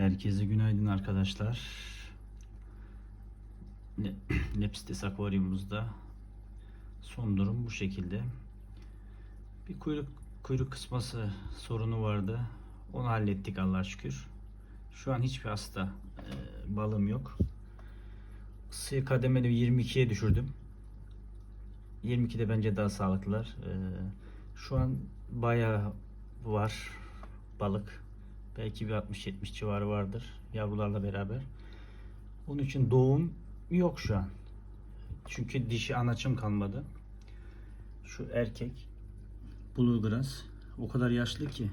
Herkese günaydın arkadaşlar. Le- Lepstes akvaryumumuzda son durum bu şekilde. Bir kuyruk kuyruk kısması sorunu vardı. Onu hallettik Allah'a şükür. Şu an hiçbir hasta e, balım yok. Isıyı kademeli 22'ye düşürdüm. 22'de bence daha sağlıklılar. E, şu an bayağı var balık. Belki bir 60-70 civarı vardır yavrularla beraber. Onun için doğum yok şu an. Çünkü dişi anaçım kalmadı. Şu erkek Bluegrass o kadar yaşlı ki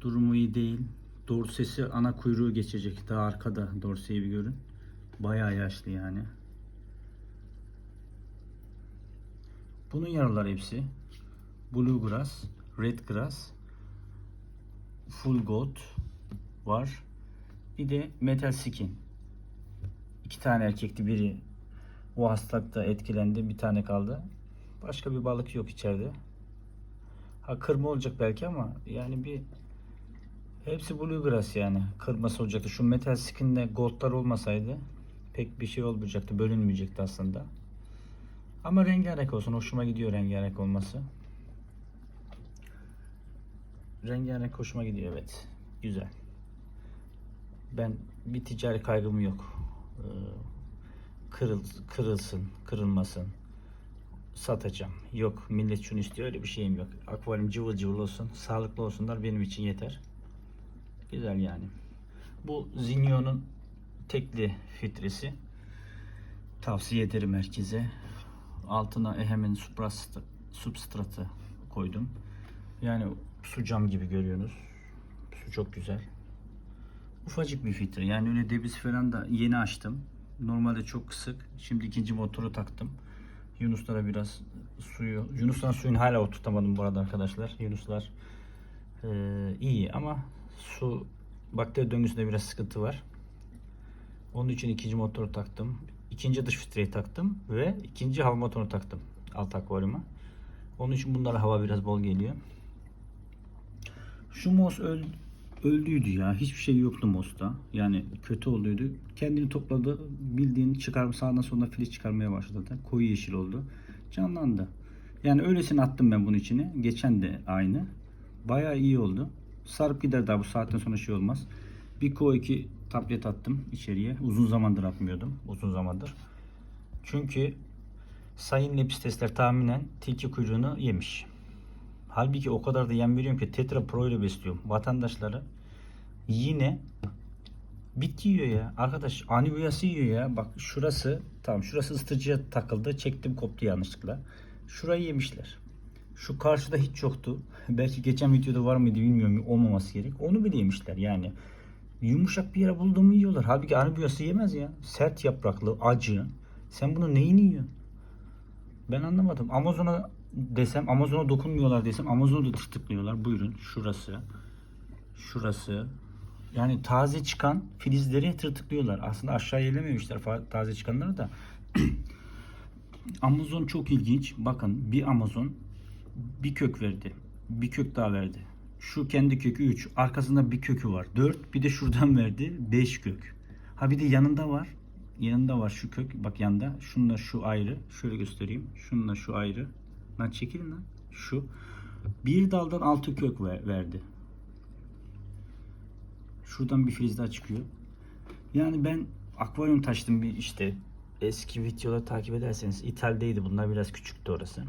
durumu iyi değil. Dorsesi ana kuyruğu geçecek. Daha arkada dorseyi bir görün. Bayağı yaşlı yani. Bunun yavruları hepsi. Bluegrass, Redgrass, Full Goat var. Bir de Metal Skin. İki tane erkekti. Biri o hastalıkta etkilendi. Bir tane kaldı. Başka bir balık yok içeride. Ha kırma olacak belki ama yani bir hepsi bluegrass yani. Kırması olacaktı. Şu metal skin'de goldlar olmasaydı pek bir şey olmayacaktı. Bölünmeyecekti aslında. Ama rengarenk olsun. Hoşuma gidiyor rengarenk olması. Rengarenk hoşuma gidiyor evet. Güzel. Ben bir ticari kaygım yok. Ee, Kırıl, kırılsın, kırılmasın. Satacağım. Yok millet şunu istiyor öyle bir şeyim yok. Akvaryum cıvıl cıvıl olsun, sağlıklı olsunlar benim için yeter. Güzel yani. Bu Zinyo'nun tekli filtresi. Tavsiye ederim herkese. Altına Ehem'in substratı koydum. Yani su cam gibi görüyorsunuz. Su çok güzel. Ufacık bir filtre. Yani öyle debis falan da yeni açtım. Normalde çok kısık. Şimdi ikinci motoru taktım. Yunuslara biraz suyu, Yunusların suyunu hala oturtamadım bu arada arkadaşlar. Yunuslar eee, iyi ama su bakteri döngüsünde biraz sıkıntı var. Onun için ikinci motoru taktım. İkinci dış filtreyi taktım ve ikinci hava motorunu taktım alt akvaryuma. Onun için bunlara hava biraz bol geliyor. Şu mos öl, öldüydü ya. Hiçbir şey yoktu mosta. Yani kötü olduydu. Kendini topladı. Bildiğin çıkar sağdan soldan filiz çıkarmaya başladı. Koyu yeşil oldu. Canlandı. Yani öylesine attım ben bunun içine. Geçen de aynı. Bayağı iyi oldu. Sarıp gider daha bu saatten sonra şey olmaz. Bir Q2 tablet attım içeriye. Uzun zamandır atmıyordum. Uzun zamandır. Çünkü Sayın Lepistesler tahminen tilki kuyruğunu yemiş. Halbuki o kadar da yem veriyorum ki Tetra Pro ile besliyorum. Vatandaşları yine bitki yiyor ya. Arkadaş anibiyası yiyor ya. Bak şurası tamam şurası ısıtıcıya takıldı. Çektim koptu yanlışlıkla. Şurayı yemişler. Şu karşıda hiç yoktu. Belki geçen videoda var mıydı bilmiyorum. Olmaması gerek. Onu bile yemişler yani. Yumuşak bir yere bulduğumu yiyorlar. Halbuki anibiyası yemez ya. Sert yapraklı, acı. Sen bunu neyini yiyorsun? Ben anlamadım. Amazon'a desem, Amazon'a dokunmuyorlar desem, Amazon'u da tırtıklıyorlar. Buyurun şurası, şurası. Yani taze çıkan filizleri tırtıklıyorlar. Aslında aşağı elememişler taze çıkanları da. Amazon çok ilginç. Bakın bir Amazon bir kök verdi. Bir kök daha verdi. Şu kendi kökü 3. Arkasında bir kökü var. 4. Bir de şuradan verdi. 5 kök. Ha bir de yanında var. Yanında var şu kök. Bak yanda. Şununla şu ayrı. Şöyle göstereyim. Şununla şu ayrı. Lan çekilin lan. Şu. Bir daldan 6 kök ver- verdi. Şuradan bir filiz daha çıkıyor. Yani ben akvaryum taştım bir işte eski videoları takip ederseniz İthal'deydi bunlar biraz küçüktü orası.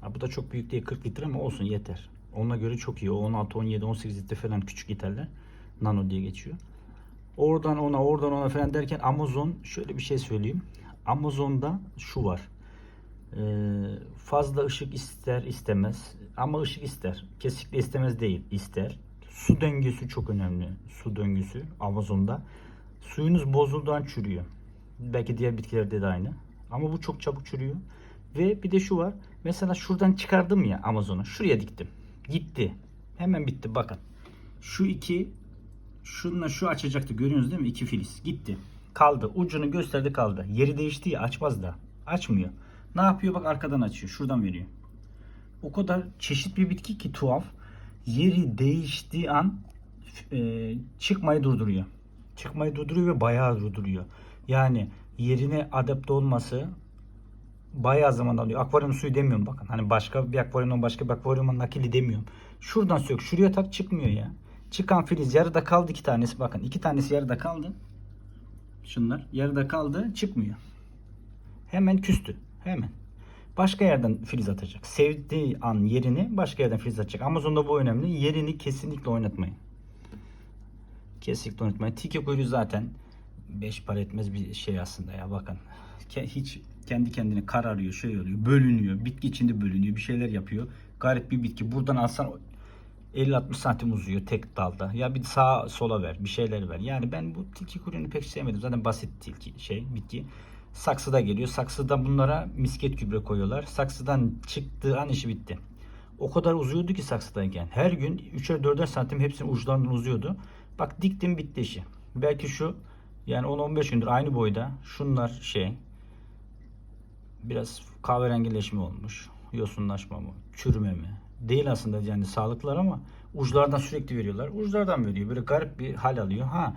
Ha, bu da çok büyük değil 40 litre ama olsun yeter. Ona göre çok iyi. O 16, 17, 18 litre falan küçük İthaller. Nano diye geçiyor. Oradan ona oradan ona falan derken Amazon şöyle bir şey söyleyeyim. Amazon'da şu var. Ee, fazla ışık ister istemez ama ışık ister. Kesinlikle istemez değil ister. Su döngüsü çok önemli. Su döngüsü Amazon'da. Suyunuz bozulduğundan çürüyor. Belki diğer bitkilerde de aynı. Ama bu çok çabuk çürüyor. Ve bir de şu var. Mesela şuradan çıkardım ya Amazon'u. Şuraya diktim. Gitti. Hemen bitti bakın. Şu iki şununla şu açacaktı görüyorsunuz değil mi? İki filiz. Gitti. Kaldı. Ucunu gösterdi kaldı. Yeri değişti ya açmaz da. Açmıyor. Ne yapıyor? Bak arkadan açıyor. Şuradan veriyor. O kadar çeşit bir bitki ki tuhaf. Yeri değiştiği an e, çıkmayı durduruyor. Çıkmayı durduruyor ve bayağı durduruyor. Yani yerine adapte olması bayağı zaman alıyor. Akvaryum suyu demiyorum bakın. Hani başka bir akvaryumdan başka bir akvaryuma nakili demiyorum. Şuradan sök, şuraya tak çıkmıyor ya. Çıkan filiz yarıda kaldı iki tanesi. Bakın iki tanesi yarıda kaldı. Şunlar yarıda kaldı çıkmıyor. Hemen küstü. Hemen. Başka yerden filiz atacak. Sevdiği an yerini başka yerden filiz atacak. Amazon'da bu önemli. Yerini kesinlikle oynatmayın. Kesinlikle oynatmayın. Tiki kuyruğu zaten 5 para etmez bir şey aslında ya bakın. Hiç kendi kendine kararıyor, şey oluyor, bölünüyor. Bitki içinde bölünüyor, bir şeyler yapıyor. Garip bir bitki. Buradan alsan 50-60 santim uzuyor tek dalda. Ya bir sağa sola ver, bir şeyler ver. Yani ben bu tilki kuyruğunu pek sevmedim. Zaten basit tilki şey, bitki. Saksıda geliyor. Saksıda bunlara misket gübre koyuyorlar. Saksıdan çıktığı an işi bitti. O kadar uzuyordu ki saksıdayken. Her gün 3'er 4'er santim hepsinin uçlarından uzuyordu. Bak diktim bitti işi. Belki şu yani 10-15 gündür aynı boyda. Şunlar şey biraz kahverengileşme olmuş. Yosunlaşma mı? Çürüme mi? Değil aslında yani sağlıklılar ama uçlardan sürekli veriyorlar. Uçlardan veriyor. Böyle garip bir hal alıyor. Ha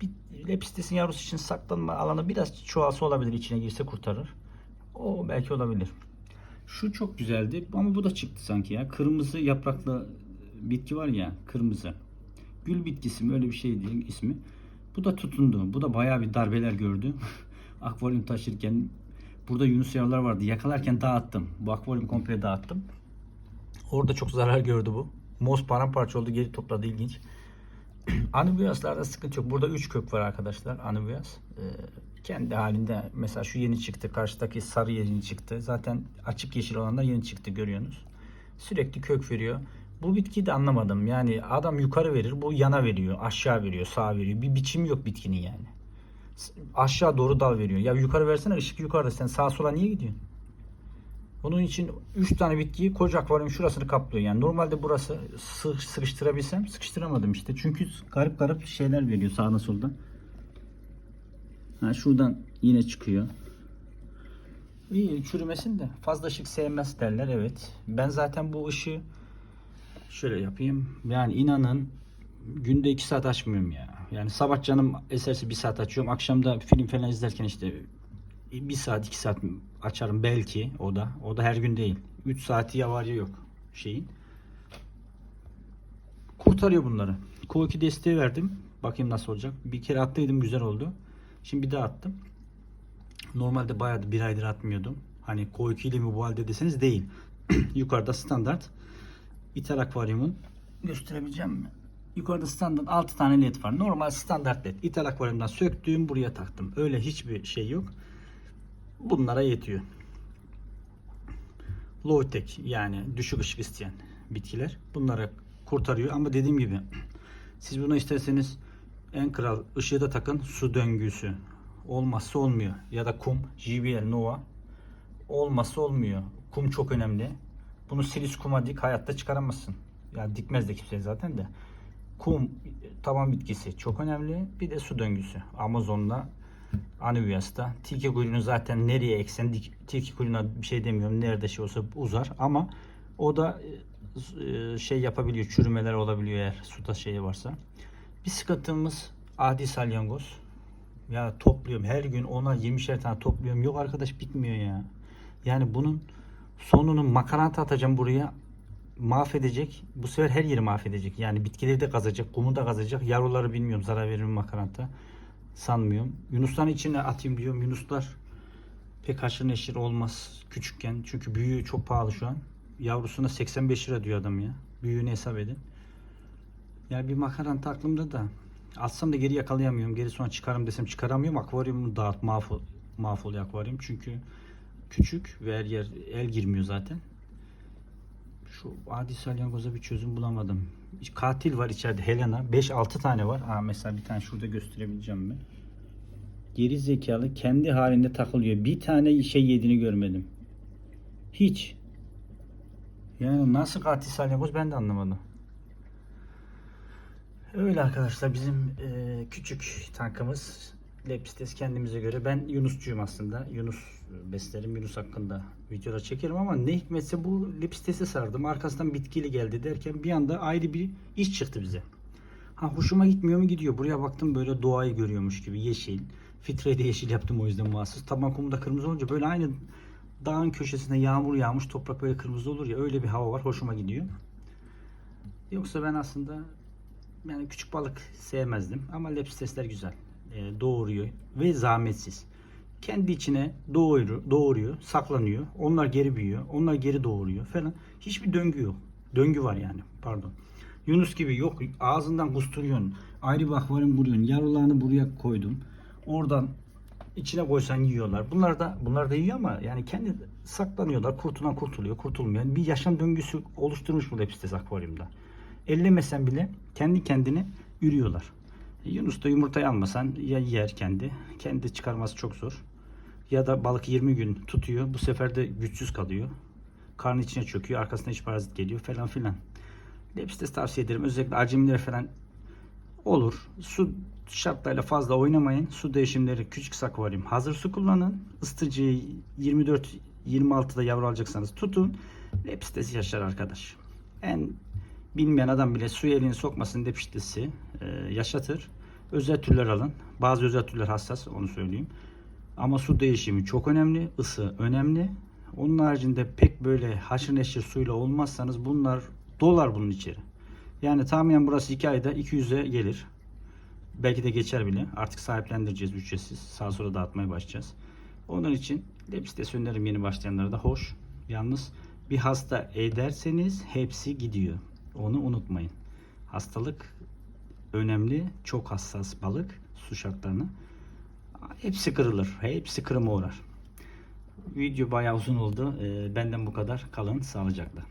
bir lepistesin yavrusu için saklanma alanı biraz çoğalsa olabilir. içine girse kurtarır. O belki olabilir. Şu çok güzeldi ama bu da çıktı sanki ya. Kırmızı yapraklı bitki var ya kırmızı. Gül bitkisi mi öyle bir şey değil ismi. Bu da tutundu. Bu da bayağı bir darbeler gördü. akvaryum taşırken burada yunus yavrular vardı. Yakalarken dağıttım. Bu akvaryum komple dağıttım. Orada çok zarar gördü bu. Moz paramparça oldu geri topladı ilginç. Anubiaslarda sıkıntı yok. Burada 3 kök var arkadaşlar. Anubias. Ee, kendi halinde mesela şu yeni çıktı. Karşıdaki sarı yeni çıktı. Zaten açık yeşil olanlar yeni çıktı görüyorsunuz. Sürekli kök veriyor. Bu bitkiyi de anlamadım. Yani adam yukarı verir, bu yana veriyor, aşağı veriyor, sağa veriyor. Bir biçim yok bitkinin yani. Aşağı doğru dal veriyor. Ya yukarı versene ışık yukarıda. Sen sağa sola niye gidiyorsun? Bunun için 3 tane bitkiyi koca akvaryum şurasını kaplıyor. Yani normalde burası sı- sıkıştırabilsem sıkıştıramadım işte. Çünkü garip garip şeyler veriyor sağdan soldan. Ha, şuradan yine çıkıyor. İyi çürümesin de fazla ışık sevmez derler evet. Ben zaten bu ışığı şöyle yapayım. Yani inanın günde 2 saat açmıyorum ya. Yani sabah canım eserse 1 saat açıyorum. Akşamda film falan izlerken işte 1 saat 2 saat açarım belki o da. O da her gün değil. 3 saati ya var ya yok şeyin. Kurtarıyor bunları. Q2 desteği verdim. Bakayım nasıl olacak. Bir kere attıydım güzel oldu. Şimdi bir daha attım. Normalde bayağı bir aydır atmıyordum. Hani Q2 ile mi bu halde deseniz değil. Yukarıda standart İthal akvaryumun gösterebileceğim mi? Yukarıda standart 6 tane led var. Normal standart led. İthal akvaryumdan söktüğüm buraya taktım. Öyle hiçbir şey yok. Bunlara yetiyor. Low tech yani düşük ışık isteyen bitkiler. Bunları kurtarıyor ama dediğim gibi siz bunu isterseniz en kral ışığı da takın su döngüsü. Olmazsa olmuyor. Ya da kum, JBL, Nova. Olmazsa olmuyor. Kum çok önemli. Bunu silis kuma dik hayatta çıkaramazsın. Yani dikmez de kimse zaten de. Kum taban bitkisi çok önemli. Bir de su döngüsü. Amazon'da Anubias'ta. Tilki kuyruğunu zaten nereye eksen tilki kuyruğuna bir şey demiyorum. Nerede şey olsa uzar ama o da e, şey yapabiliyor. Çürümeler olabiliyor eğer suda şey varsa. Bir sıkıntımız adi salyangoz. Ya topluyorum her gün ona 20'şer tane topluyorum. Yok arkadaş bitmiyor ya. Yani bunun sonunu makaranta atacağım buraya mahvedecek. Bu sefer her yeri mahvedecek. Yani bitkileri de kazacak, kumu da kazacak. Yavruları bilmiyorum zarar verir mi makaranta. Sanmıyorum. Yunusların içine atayım diyorum. Yunuslar pek haşır neşir olmaz küçükken. Çünkü büyüğü çok pahalı şu an. Yavrusuna 85 lira diyor adam ya. Büyüğünü hesap edin. Yani bir makaranta aklımda da atsam da geri yakalayamıyorum. Geri sonra çıkarım desem çıkaramıyorum. Akvaryumu dağıt mahvol, mahvoluyor akvaryum. Çünkü küçük ve her yer el girmiyor zaten. Şu adi salyangoza bir çözüm bulamadım. Katil var içeride Helena. 5-6 tane var. Aa, mesela bir tane şurada gösterebileceğim ben. Geri zekalı kendi halinde takılıyor. Bir tane şey yediğini görmedim. Hiç. Yani nasıl katil salyangoz ben de anlamadım. Öyle arkadaşlar bizim e, küçük tankımız Lepistes kendimize göre. Ben Yunusçuyum aslında. Yunus beslerim. Yunus hakkında videolar çekerim ama ne hikmetse bu Lepistes'e sardım. Arkasından bitkili geldi derken bir anda ayrı bir iş çıktı bize. Ha hoşuma gitmiyor mu gidiyor. Buraya baktım böyle doğayı görüyormuş gibi yeşil. Filtreyi de yeşil yaptım o yüzden mahsus. Taban kumu da kırmızı olunca böyle aynı dağın köşesinde yağmur yağmış toprak böyle kırmızı olur ya öyle bir hava var hoşuma gidiyor. Yoksa ben aslında yani küçük balık sevmezdim ama lepstesler güzel. Ee, doğuruyor ve zahmetsiz. Kendi içine doğuruyor, doğuruyor, saklanıyor. Onlar geri büyüyor, onlar geri doğuruyor falan. Hiçbir döngü yok. Döngü var yani pardon. Yunus gibi yok. Ağzından kusturuyorsun. Ayrı bir akvaryum kuruyorsun. Yavrularını buraya koydum. Oradan içine koysan yiyorlar. Bunlar da bunlar da yiyor ama yani kendi saklanıyorlar. Kurtulan kurtuluyor, kurtulmuyor. Bir yaşam döngüsü oluşturmuş bu Lepstes akvaryumda. Ellemesen bile kendi kendine ürüyorlar. E, Yunus da yumurtayı almasan ya yer kendi. Kendi çıkarması çok zor. Ya da balık 20 gün tutuyor. Bu sefer de güçsüz kalıyor. Karnı içine çöküyor. Arkasına hiç parazit geliyor falan filan. Lepstes tavsiye ederim. Özellikle acemiler falan olur. Su şartlarıyla fazla oynamayın. Su değişimleri küçük akvaryum. Hazır su kullanın. Isıtıcıyı 24-26'da yavru alacaksanız tutun. Lepstes yaşar arkadaş. En bilmeyen adam bile suya elini sokmasın lepstesi yaşatır. Özel türler alın. Bazı özel türler hassas onu söyleyeyim. Ama su değişimi çok önemli. ısı önemli. Onun haricinde pek böyle haşır neşir suyla olmazsanız bunlar dolar bunun içeri. Yani tahminen burası 2 ayda 200'e gelir. Belki de geçer bile. Artık sahiplendireceğiz ücretsiz. Sağa sola dağıtmaya başlayacağız. Onun için Lepstes öneririm yeni başlayanlara da hoş. Yalnız bir hasta ederseniz hepsi gidiyor. Onu unutmayın. Hastalık önemli. Çok hassas balık su şartlarına. Hepsi kırılır. Hepsi kırıma uğrar. Video bayağı uzun oldu. Ee, benden bu kadar. Kalın sağlıcakla.